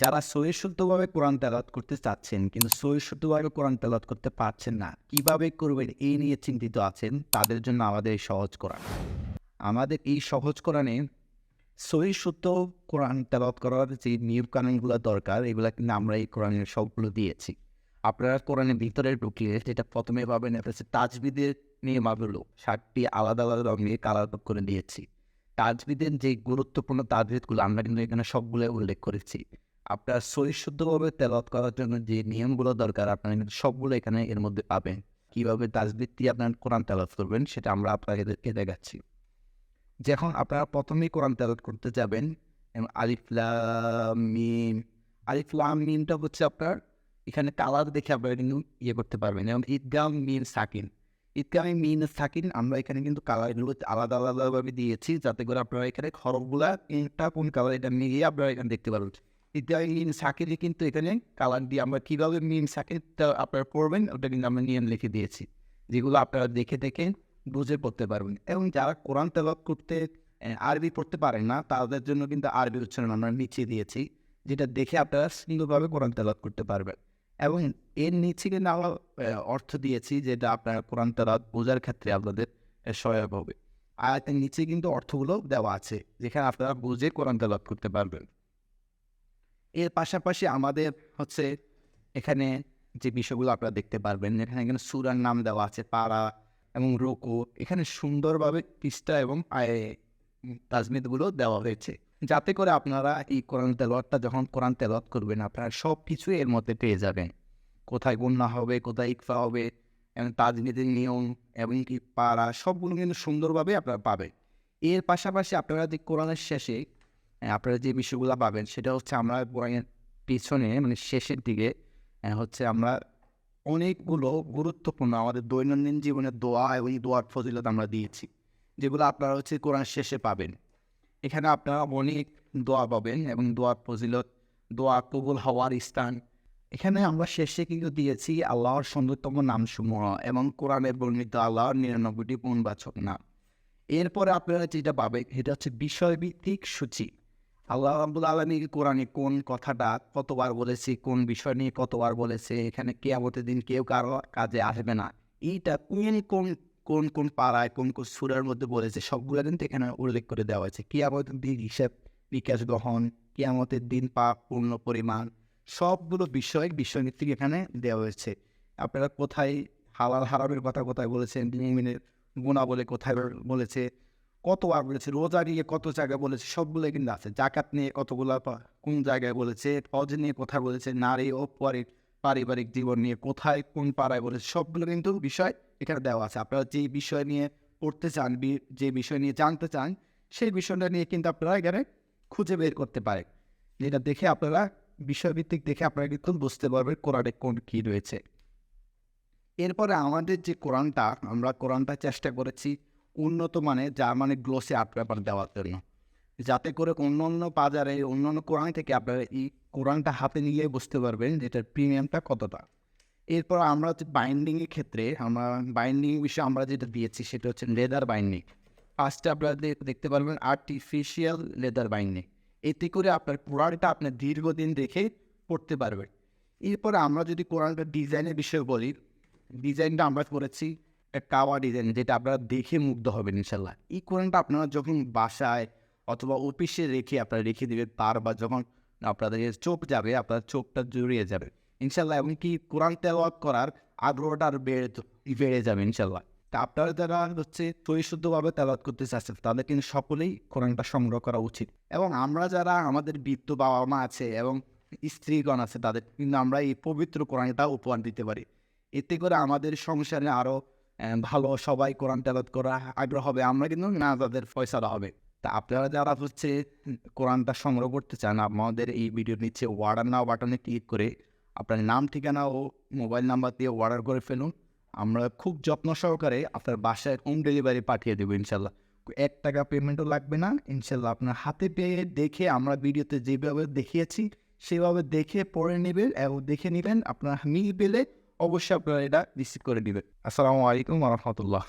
যারা সহি শুদ্ধভাবে কোরআন তেলাওয়াত করতে চাচ্ছেন কিন্তু সহি শুদ্ধভাবে কোরআন তেলাওয়াত করতে পারছেন না, কীভাবে করবেন এই নিয়ে চিন্তিত আছেন, তাদের জন্য আমাদের এই সহজ কোরআন। আমাদের এই সহজ কোরআনে সহি শুদ্ধ কোরআন তেলাওয়াত করার যে নিয়ম কানুনগুলো দরকার, এগুলো কিন্তু আমরা এই কোরআনের সবগুলো দিয়েছি। আপনারা কোরআনের ভিতরে ঢুকলে যেটা প্রথমে পাবেন এটা হচ্ছে তাজবিদের নিয়মাবলী। ষাটটি আলাদা আলাদা রঙে কালার করে দিয়েছি। তাজবিদের যে গুরুত্বপূর্ণ তাজবিদগুলো আমরা কিন্তু এখানে সবগুলো উল্লেখ করেছি। আপনার শরীর শুদ্ধভাবে তেলত করার জন্য যে নিয়মগুলো দরকার, আপনার কিন্তু সবগুলো এখানে এর মধ্যে পাবেন। কীভাবে তাজবিদ দিয়ে আপনার কোরআন তেলত করবেন, সেটা আমরা আপনাদেরকে দেখাচ্ছি। যখন আপনারা প্রথমেই কোরআন তেলত করতে যাবেন আলিফলাম আলিফলাম মিমটা হচ্ছে আপনার, এখানে কালার দেখে আপনারা কিন্তু ইয়ে করতে পারবেন। এবং ঈদগাম মিম সাকিন। ঈদগামে মিন সাকিন আমরা এখানে কিন্তু কালারগুলো আলাদা আলাদাভাবে দিয়েছি, যাতে করে আপনারা এখানে খরবগুলা কোনটা কোন কালার এটা মিলিয়ে আপনারা এখানে দেখতে পারবেন। মিন সাকিনে কিন্তু এখানে কালার দিয়ে আমরা কীভাবে মিন সাকিনটা আপনারা পড়বেন ওটা কিন্তু আমরা নিয়ম লিখে দিয়েছি যেগুলো আপনারা দেখে দেখে বুঝে পড়তে পারবেন এবং যারা কোরআন তেলাওয়াত করতে আরবি পড়তে পারেন না তাদের জন্য কিন্তু আরবি উচ্চারণ আমরা নিচে দিয়েছি যেটা দেখে আপনারা সুন্দরভাবে কোরআন তেলাওয়াত করতে পারবেন এবং এর নিচে কিন্তু আমরা অর্থ দিয়েছি যেটা আপনার কোরআন তেলাওয়াত বোঝার ক্ষেত্রে আপনাদের সহায়ক হবে আয়াতের নিচে কিন্তু অর্থগুলো দেওয়া আছে যেখানে আপনারা বুঝে কোরআন তেলাওয়াত করতে পারবেন এর পাশাপাশি আমাদের হচ্ছে এখানে যে বিষয়গুলো আপনারা দেখতে পারবেন, এখানে এখানে সুরার নাম দেওয়া আছে পাড়া এবং রোকো। এখানে সুন্দরভাবে পৃষ্ঠা এবং তাজমিদগুলো দেওয়া হয়েছে। যাতে করে আপনারা এই কোরআন তেলাওয়াতটা যখন কোরআন তেলাওয়াত করবেন, আপনারা সব কিছু এর মধ্যে পেয়ে যাবেন। কোথায় গুন্না হবে, কোথায় ইকফা হবে, এবং তাজমিদের নিয়ম এবং কি পাড়া সবগুলো কিন্তু সুন্দরভাবে আপনারা পাবেন। এর পাশাপাশি আপনারা যে কোরআনের শেষে আপনারা যে বিষয়গুলো পাবেন, সেটা হচ্ছে আমরা কোরআনের পিছনে মানে শেষের দিকে হচ্ছে আমরা অনেকগুলো গুরুত্বপূর্ণ আমাদের দৈনন্দিন জীবনের দোয়া এবং দোয়ার ফজিলত আমরা দিয়েছি, যেগুলো আপনারা হচ্ছে কোরআন শেষে পাবেন। এখানে আপনারা অনেক দোয়া পাবেন এবং দোয়ার ফজিলত, দোয়া কবুল হওয়ার স্থান। এখানে আমরা শেষে কিন্তু দিয়েছি আল্লাহর সুন্দরতম নামসমূহ এবং কোরআনের বর্ণিত আল্লাহর নিরানব্বইটি গুণবাচক নাম। এরপরে আপনারা যেটা পাবেন এটা হচ্ছে বিষয়ভিত্তিক সূচি। আল্লাহ আব্দুল আলমী কোরআনে কোন কথাটা কতবার বলেছে, কোন বিষয় নিয়ে কতবার বলেছে, এখানে কেয়ামতের দিন কেউ কারও কাজে আসবে না। এইটা কোন কোন কোন কোন পাড়ায়, কোন কোন সুরের মধ্যে বলেছে, সবগুলো কিন্তু এখানে উল্লেখ করে দেওয়া হয়েছে। কেয়ামতের দিন হিসেব, বিকাশ গ্রহণ, কেয়ামতের দিন পাপ, পূর্ণ পরিমাণ, সবগুলো বিষয় বিষয়ভিত্তিক এখানে দেওয়া হয়েছে। আপনারা কোথায় হালাল হারামের কথা কোথায় বলেছেন, মুমিনের গুণা বলে কোথায় বলেছে কতবার বলেছে? রোজা নিয়ে কত জায়গায় বলেছে? সবগুলো কিন্তু আছে। জাকাত নিয়ে কতগুলো কোন জায়গায় বলেছে? হজ নিয়ে কোথায় বলেছে? নারী ও পরি, পারিবারিক জীবন নিয়ে কোথায়, কোন পাড়ায় বলেছে? সবগুলো কিন্তু বিষয় এখানে দেওয়া আছে। আপনারা যে বিষয় নিয়ে পড়তে চান যে বিষয় নিয়ে জানতে চান, সেই বিষয়টা নিয়ে কিন্তু আপনারা এখানে খুঁজে বের করতে পারেন। যেটা দেখে আপনারা, বিষয়ভিত্তিক দেখে আপনারা কিন্তু বুঝতে পারবেন কোরআনে কোন কী রয়েছে। এরপরে আমাদের যে কোরআনটা, আমরা কোরআনটা চেষ্টা করেছি উন্নত মানে যার মানে গ্লোসে আর্ট পেপার দেওয়ার জন্য। যাতে করে অন্য অন্য বাজারে অন্য অন্য কোরআন থেকে আপনারা এই কোরআনটা হাতে নিয়ে বুঝতে পারবেন যে এটার প্রিমিয়ামটা কতটা। এরপর আমরা বাইন্ডিংয়ের ক্ষেত্রে আমরা বাইন্ডিং বিষয়ে আমরা যেটা দিয়েছি সেটা হচ্ছে লেদার বাইন্ডিং ফার্স্টে আপনারা দেখতে পারবেন আর্টিফিশিয়াল লেদার বাইন্ডিং এতে করে আপনার কোরআনটা আপনার দীর্ঘদিন দেখে পড়তে পারবেন। এরপরে আমরা যদি কোরআনটা ডিজাইনের বিষয়ে বলি ডিজাইনটা আমরা করেছি কাওয়া ডিজাইন যেটা আপনারা দেখে মুগ্ধ হবেন ইনশাল্লাহ। এই কোরআনটা আপনারা যখন বাসায় অথবা অফিসে রেখে আপনারা রেখে দেবেন, তার বা যখন আপনাদের চোখ যাবে, আপনার চোখটা জড়িয়ে যাবে। ইনশাল্লাহ, এমনকি কোরআন তেলাওয়াত করার আগ্রহটা আর বেড়ে বেড়ে যাবে ইনশাল্লাহ। তা আপনারা যারা হচ্ছে পরিশুদ্ধভাবে তেলাওয়াত করতে চাচ্ছেন, তাদের কিন্তু সকলেই কোরআনটা সংগ্রহ করা উচিত। এবং আমরা যারা আমাদের বৃত্ত বাবা মা আছে এবং স্ত্রীগণ আছে, তাদের কিন্তু আমরা এই পবিত্র কোরআনটা উপহার দিতে পারি। এতে করে আমাদের সংসারে আরও ভালো সবাই কোরআন তেলাওয়াত করা আগ্রহ হবে। আমরা কিন্তু না তাদের ফয়সালা হবে। তা আপনারা যারা হচ্ছে কোরআনটা সংগ্রহ করতে চান, আমাদের এই ভিডিওর নিচে অর্ডার নাও বাটনে ক্লিক করে আপনার নাম, ঠিকানা ও মোবাইল নাম্বার দিয়ে অর্ডার করে ফেলুন। আমরা খুব যত্ন সহকারে আপনার বাসায় হোম ডেলিভারি পাঠিয়ে দেবো ইনশাল্লাহ। এক টাকা পেমেন্টও লাগবে না। ইনশাল্লাহ আপনার হাতে পেয়ে দেখে আমরা ভিডিওতে যেভাবে দেখিয়েছি, সেভাবে দেখে পড়ে নেবেন এবং দেখে নেবেন আপনার মিল পেলে অবশ্যই আপনারা এটা রিসিভ করে নেবেন আসসালামু আলাইকুম রহমতুল্লাহ।